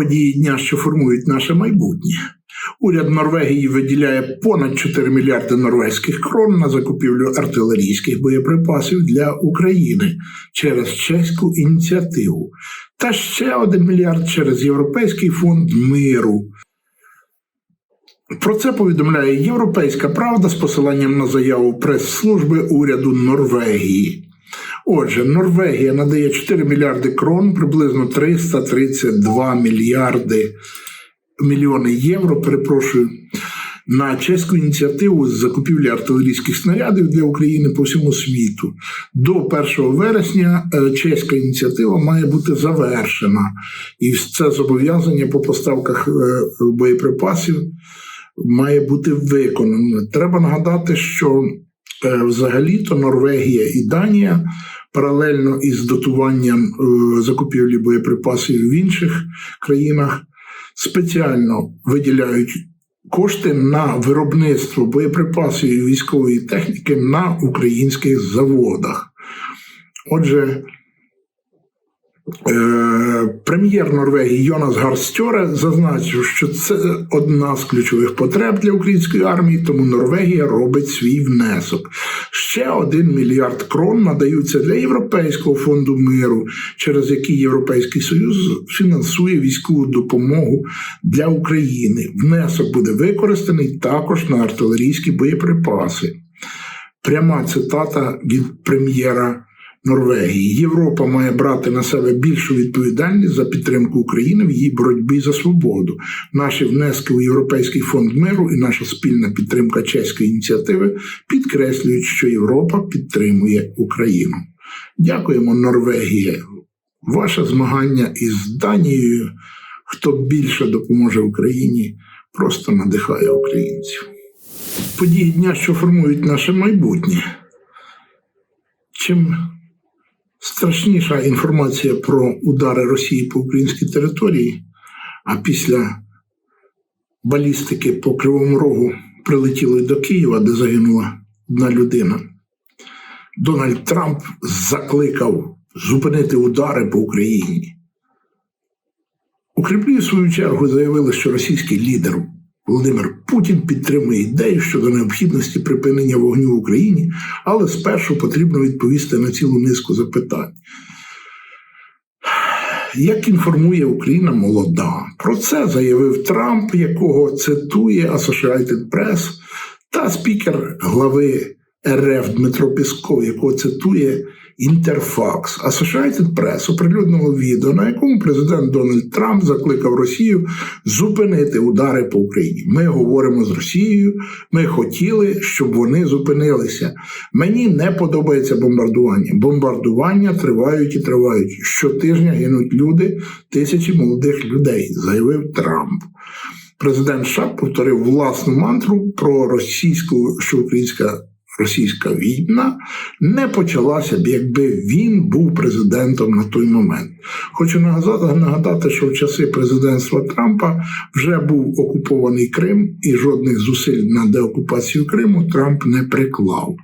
події дня, що формують наше майбутнє. Уряд Норвегії виділяє понад 4 мільярди норвезьких крон на закупівлю артилерійських боєприпасів для України через чеську ініціативу, та ще 1 мільярд через Європейський фонд миру. Про це повідомляє Європейська Правда з посиланням на заяву прес-служби уряду Норвегії. Отже, Норвегія надає 4 мільярди крон, приблизно 332 мільярди мільйони євро, перепрошую, на чеську ініціативу з закупівлі артилерійських снарядів для України по всьому світу. До 1 вересня е, чеська ініціатива має бути завершена, і це зобов'язання по поставках е, боєприпасів має бути виконано. Треба нагадати, що е, взагалі-то Норвегія і Данія паралельно із дотуванням е, закупівлі боєприпасів в інших країнах спеціально виділяють кошти на виробництво боєприпасів і військової техніки на українських заводах. Отже, Прем'єр Норвегії Йонас Гарстьоре зазначив, що це одна з ключових потреб для української армії, тому Норвегія робить свій внесок. Ще один мільярд крон надаються для Європейського фонду миру, через який Європейський Союз фінансує військову допомогу для України. Внесок буде використаний також на артилерійські боєприпаси. Пряма цитата від прем'єра. Норвегії. Європа має брати на себе більшу відповідальність за підтримку України в її боротьбі за свободу. Наші внески у Європейський фонд миру і наша спільна підтримка чеської ініціативи підкреслюють, що Європа підтримує Україну. Дякуємо, Норвегія. Ваше змагання із Данією. Хто більше допоможе Україні, просто надихає українців. Події дня, що формують наше майбутнє. Чим страшніша інформація про удари Росії по українській території, а після балістики по Кривому Рогу прилетіли до Києва, де загинула одна людина. Дональд Трамп закликав зупинити удари по Україні. У Кремлі, в свою чергу, заявили, що російський лідер Володимир Путін підтримує ідею щодо необхідності припинення вогню в Україні, але спершу потрібно відповісти на цілу низку запитань. Як інформує Україна молода? Про це заявив Трамп, якого цитує Associated Press, та спікер глави РФ Дмитро Пісков, якого цитує Інтерфакс. Associated Press оприлюднило відео, на якому президент Дональд Трамп закликав Росію зупинити удари по Україні. Ми говоримо з Росією. Ми хотіли, щоб вони зупинилися. Мені не подобається бомбардування. Бомбардування тривають і тривають. Щотижня гинуть люди, тисячі молодих людей, заявив Трамп. Президент США повторив власну мантру про російську, що українська російська війна не почалася б, якби він був президентом на той момент. Хочу нагадати, що в часи президентства Трампа вже був окупований Крим, і жодних зусиль на деокупацію Криму Трамп не приклав.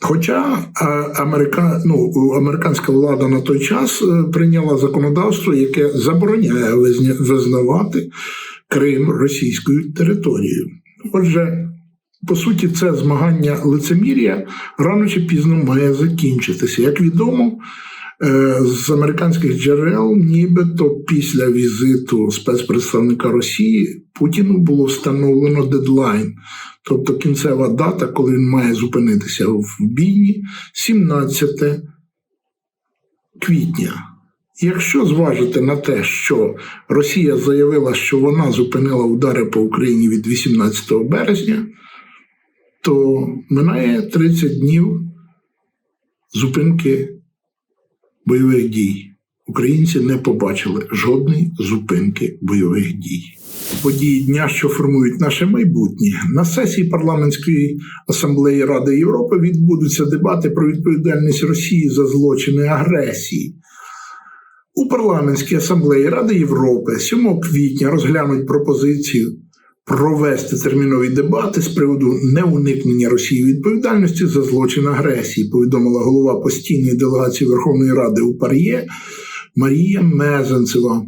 Хоча америка, ну, американська влада на той час е, прийняла законодавство, яке забороняє визнавати Крим російською територією. Отже, по суті, це змагання лицемір'я рано чи пізно має закінчитися. Як відомо, е, з американських джерел, нібито після візиту спецпредставника Росії Путіну було встановлено дедлайн, тобто кінцева дата, коли він має зупинитися в бійні, 17 квітня. Якщо зважити на те, що Росія заявила, що вона зупинила удари по Україні від 18 березня то минає 30 днів зупинки бойових дій. Українці не побачили жодної зупинки бойових дій. Події дня, що формують наше майбутнє, на сесії парламентської асамблеї Ради Європи відбудуться дебати про відповідальність Росії за злочини агресії. У парламентській асамблеї Ради Європи 7 квітня розглянуть пропозицію провести термінові дебати з приводу неуникнення Росії відповідальності за злочин агресії, повідомила голова постійної делегації Верховної Ради у Пар'є Марія Мезенцева.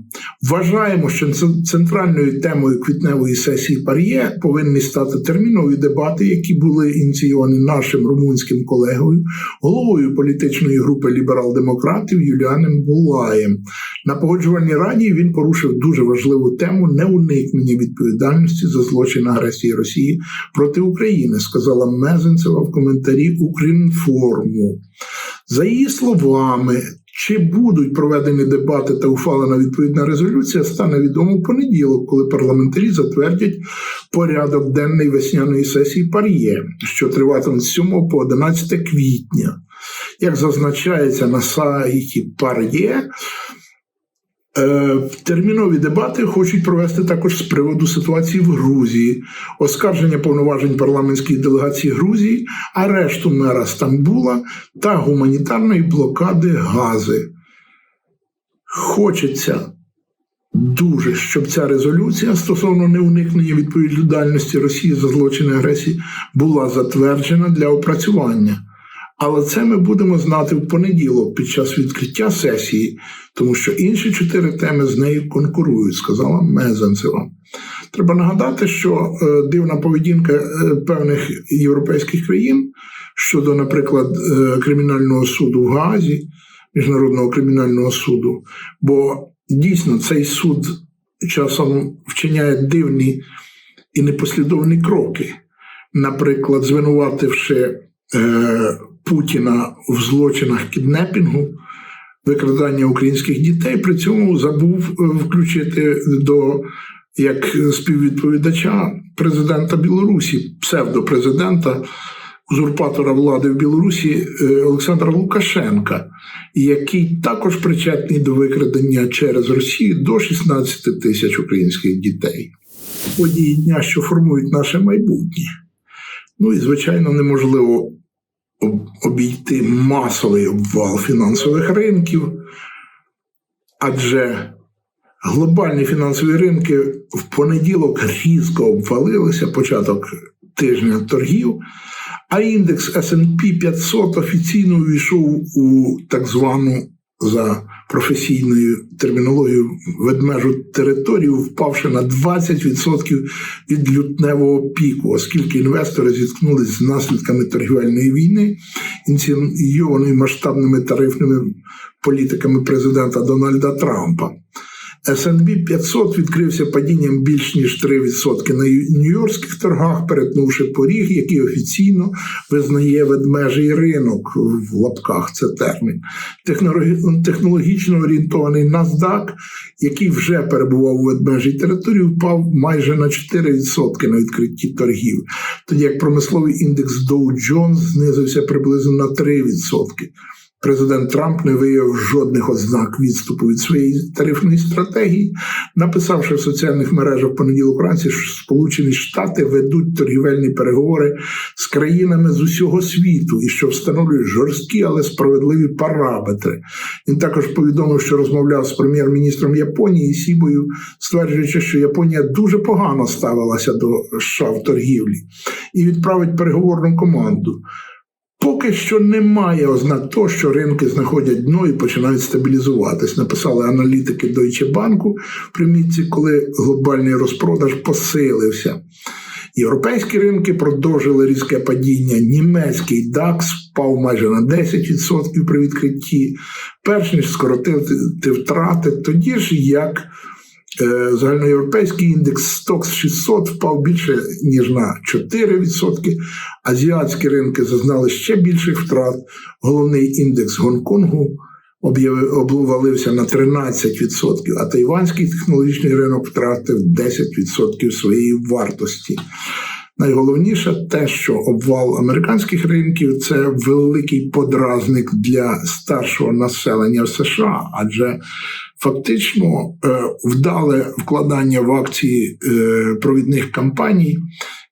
Вважаємо, що центральною темою квітневої сесії Пар'є повинні стати термінові дебати, які були ініційовані нашим румунським колегою, головою політичної групи ліберал-демократів Юліаном Булаєм. На погоджувальній раді він порушив дуже важливу тему неуникнення відповідальності за злочин агресії Росії проти України, сказала Мезенцева в коментарі Укрінформу. За її словами, чи будуть проведені дебати та ухвалена відповідна резолюція, стане відомо в понеділок, коли парламентарі затвердять порядок денний весняної сесії Пар'є, що триватиме з 7 по 11 квітня. Як зазначається на сайті Пар'є, термінові дебати хочуть провести також з приводу ситуації в Грузії, оскарження повноважень парламентської делегації Грузії, арешту мера Стамбула та гуманітарної блокади Гази. Хочеться дуже, щоб ця резолюція стосовно неуникнення відповідальності Росії за злочини агресії була затверджена для опрацювання. Але це ми будемо знати в понеділок під час відкриття сесії, тому що інші чотири теми з нею конкурують, сказала Мезенцева. Треба нагадати, що е, дивна поведінка е, певних європейських країн щодо, наприклад, е, кримінального суду в Гаазі, міжнародного кримінального суду, бо дійсно цей суд часом вчиняє дивні і непослідовні кроки, наприклад, звинувативши. Путіна в злочинах кіднепінгу, викрадання українських дітей, при цьому забув е, включити до як співвідповідача президента Білорусі, псевдопрезидента, узурпатора влади в Білорусі е, Олександра Лукашенка, який також причетний до викрадення через Росію до 16 тисяч українських дітей. Події дня, що формують наше майбутнє. Ну і звичайно, неможливо обійти масовий обвал фінансових ринків, адже глобальні фінансові ринки в понеділок різко обвалилися початок тижня торгів, а індекс SP 500 офіційно увійшов у так звану за професійною термінологією ведмежу територію, впавши на 20% від лютневого піку, оскільки інвестори зіткнулися з наслідками торгівельної війни, ініційованої масштабними тарифними політиками президента Дональда Трампа. S&P 500 відкрився падінням більш ніж 3% на нью-йоркських торгах, перетнувши поріг, який офіційно визнає ведмежий ринок в лапках. Це термін. Технологічно орієнтований NASDAQ, який вже перебував у ведмежій території, впав майже на 4% на відкритті торгів, тоді як промисловий індекс Dow Jones знизився приблизно на 3%. Президент Трамп не виявив жодних ознак відступу від своєї тарифної стратегії, написавши в соціальних мережах понеділок вранці, що Сполучені Штати ведуть торгівельні переговори з країнами з усього світу і що встановлюють жорсткі, але справедливі параметри. Він також повідомив, що розмовляв з прем'єр-міністром Японії Сібою, стверджуючи, що Японія дуже погано ставилася до США в торгівлі і відправить переговорну команду. Поки що немає ознак того, що ринки знаходять дно і починають стабілізуватись. Написали аналітики Deutsche Bank в примітці, коли глобальний розпродаж посилився. Європейські ринки продовжили різке падіння. Німецький DAX впав майже на 10% при відкритті, перш ніж скоротити втрати, тоді ж як загальноєвропейський індекс Stoxx 600 впав більше ніж на 4%. Азіатські ринки зазнали ще більших втрат. Головний індекс Гонконгу обвалився на 13%, а тайванський технологічний ринок втратив 10% своєї вартості. Найголовніше те, що обвал американських ринків це великий подразник для старшого населення в США, адже фактично е, вдале вкладання в акції е, провідних компаній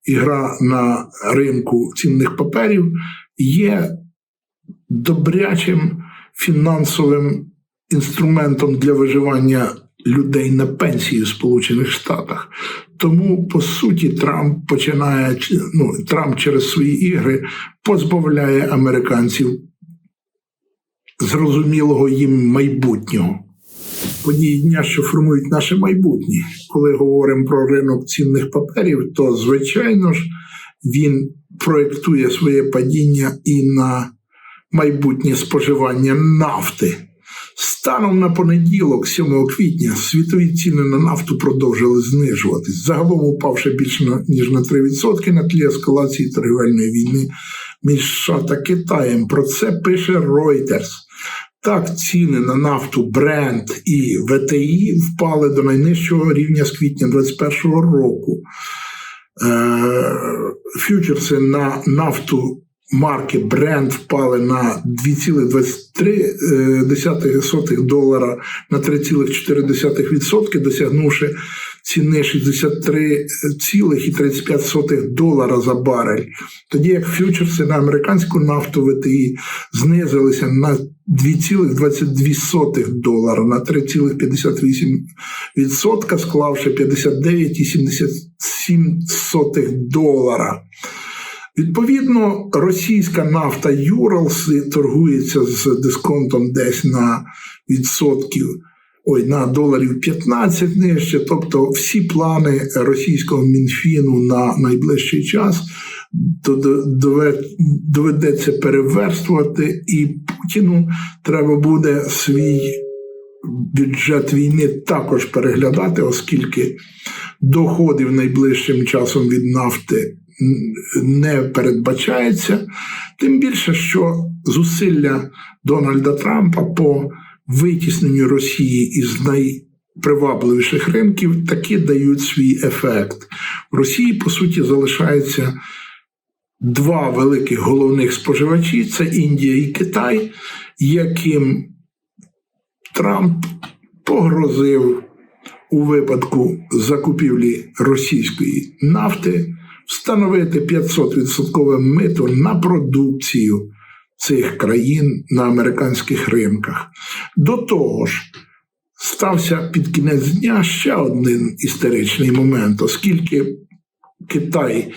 і гра на ринку цінних паперів є добрячим фінансовим інструментом для виживання людей на пенсії в Сполучених Штатах. Тому, по суті, Трамп починає ну, Трамп через свої ігри позбавляє американців зрозумілого їм майбутнього. Події дня, що формують наше майбутнє. Коли говоримо про ринок цінних паперів, то звичайно ж він проєктує своє падіння і на майбутнє споживання нафти. Станом на понеділок, 7 квітня, світові ціни на нафту продовжили знижуватись, загалом упавши більше ніж на 3% на тлі ескалації торгівельної війни між США та Китаєм. Про це пише Reuters. Так, ціни на нафту Brent і ВТІ впали до найнижчого рівня з квітня 2021 року. Е, Фьючерси на нафту марки Brent впали на 2,23 долара на 3,4%, досягнувши ціни 63,35 долара за барель. Тоді як фьючерси на американську нафту ВТІ знизилися на 2,22 долара на 3,58%, склавши 59,77 долара. Відповідно, російська нафта Юралс торгується з дисконтом десь на відсотків. Ой, на доларів 15 нижче, тобто всі плани російського мінфіну на найближчий час доведеться переверстувати, і Путіну треба буде свій бюджет війни також переглядати, оскільки доходів найближчим часом від нафти не передбачається. Тим більше, що зусилля Дональда Трампа по витісненню Росії із найпривабливіших ринків таки дають свій ефект. В Росії, по суті, залишається два великих головних споживачі: це Індія і Китай, яким Трамп погрозив у випадку закупівлі російської нафти встановити 500% мито на продукцію цих країн на американських ринках. До того ж, стався під кінець дня ще один історичний момент, оскільки Китай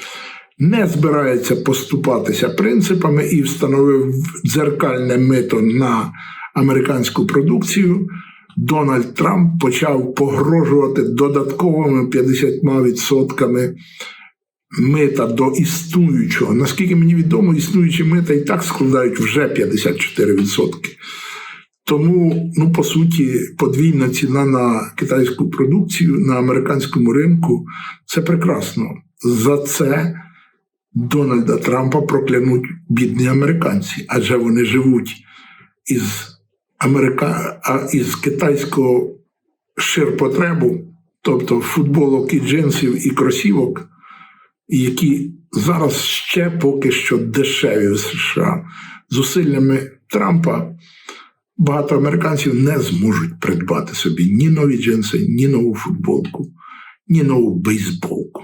не збирається поступатися принципами і встановив дзеркальне мито на американську продукцію. Дональд Трамп почав погрожувати додатковими 50% мита до існуючого. Наскільки мені відомо, існуючі мита і так складають вже 54%. Тому, ну, по суті, подвійна ціна на китайську продукцію на американському ринку це прекрасно. За це Дональда Трампа проклянуть бідні американці, адже вони живуть із Америка... із китайського ширпотребу, тобто футболок і джинсів і кросівок, які зараз ще поки що дешеві в США. Зусиллями Трампа багато американців не зможуть придбати собі ні нові джинси, ні нову футболку, ні нову бейсболку.